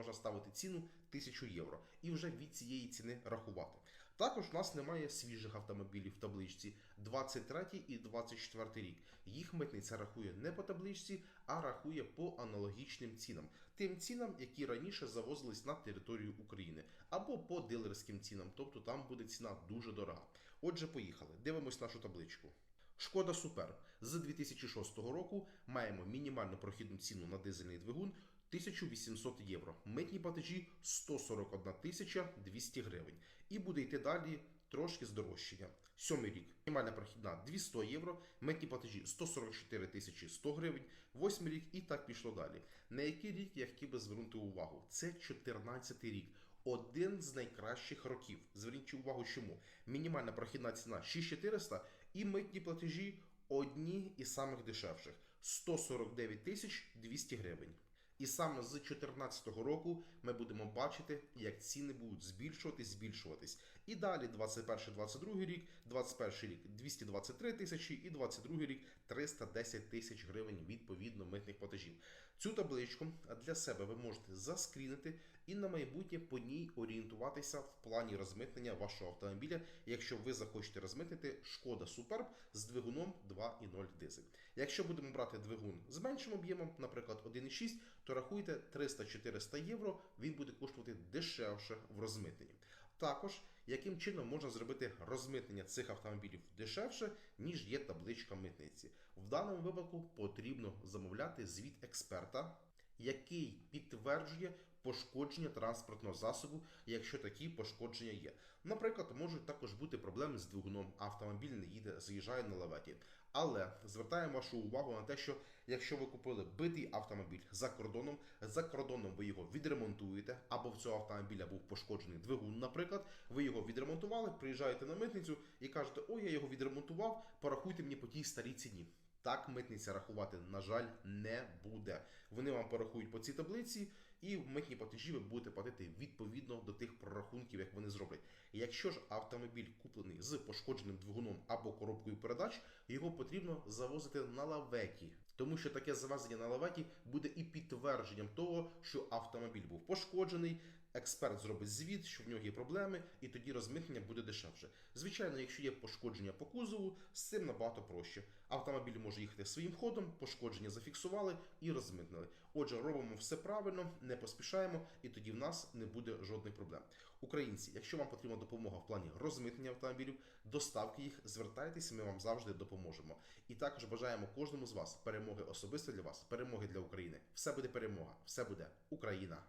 можна ставити ціну 1000 євро і вже від цієї ціни рахувати. Також у нас немає свіжих автомобілів в табличці 23 і 24 рік. Їх митниця рахує не по табличці, а рахує по аналогічним цінам, тим цінам, які раніше завозились на територію України, або по дилерським цінам, тобто там буде ціна дуже дорога. Отже, поїхали. Дивимось нашу табличку. Шкода Супер з 2006 року маємо мінімальну прохідну ціну на дизельний двигун 1800 євро. Митні платежі 141 тисяча 200 гривень. І буде йти далі трошки здорожчання. Сьомий рік. Мінімальна прохідна 200 євро, митні платежі 144 тисячі 100 гривень, восьмий рік і так пішло далі. На який рік я хотів би звернути увагу? Це 14 рік. Один з найкращих років. Зверніть увагу, чому мінімальна прохідна ціна 6400 і митні платежі одні із самих дешевших 149 тисяч 200 гривень. І саме з 2014 року ми будемо бачити, як ціни будуть збільшуватись, збільшуватись. І далі 21-22 рік, 21 рік 223 тисячі і 22 рік 310 тисяч гривень відповідно митних платежів. Цю табличку для себе ви можете заскрінити і на майбутнє по ній орієнтуватися в плані розмитнення вашого автомобіля, якщо ви захочете розмитнити шкода Суперб з двигуном 2.0 дизель. Якщо будемо брати двигун з меншим об'ємом, наприклад 1.6, то рахуйте 300-400 євро, він буде коштувати дешевше в розмитненні. Також, яким чином можна зробити розмитнення цих автомобілів дешевше, ніж є табличка митниці. В даному випадку потрібно замовляти звіт експерта, який підтверджує пошкодження транспортного засобу, якщо такі пошкодження є. Наприклад, можуть також бути проблеми з двигуном, автомобіль не їде, заїжджає на лаветі. Але звертаємо вашу увагу на те, що якщо ви купили битий автомобіль за кордоном, за кордоном ви його відремонтуєте, або в цього автомобіля був пошкоджений двигун, наприклад, ви його відремонтували, приїжджаєте на митницю і кажете, ой, я його відремонтував, порахуйте мені по тій старій ціні. Так митниця рахувати, на жаль, не буде. Вони вам порахують по цій таблиці, і в митні платежі ви будете платити відповідно до тих прорахунків, як вони зроблять. Якщо ж автомобіль куплений з пошкодженим двигуном або коробкою передач, його потрібно завозити на лаветі. Тому що таке завезення на лаветі буде і підтвердженням того, що автомобіль був пошкоджений. Експерт зробить звіт, що в нього є проблеми, і тоді розмитнення буде дешевше. Звичайно, якщо є пошкодження по кузову, з цим набагато проще. Автомобіль може їхати своїм ходом, пошкодження зафіксували і розмитнили. Отже, робимо все правильно, не поспішаємо, і тоді в нас не буде жодних проблем. Українці, якщо вам потрібна допомога в плані розмитнення автомобілів, доставки їх, звертайтеся, ми вам завжди допоможемо. І також бажаємо кожному з вас перемоги особисто для вас, перемоги для України. Все буде перемога, все буде Україна.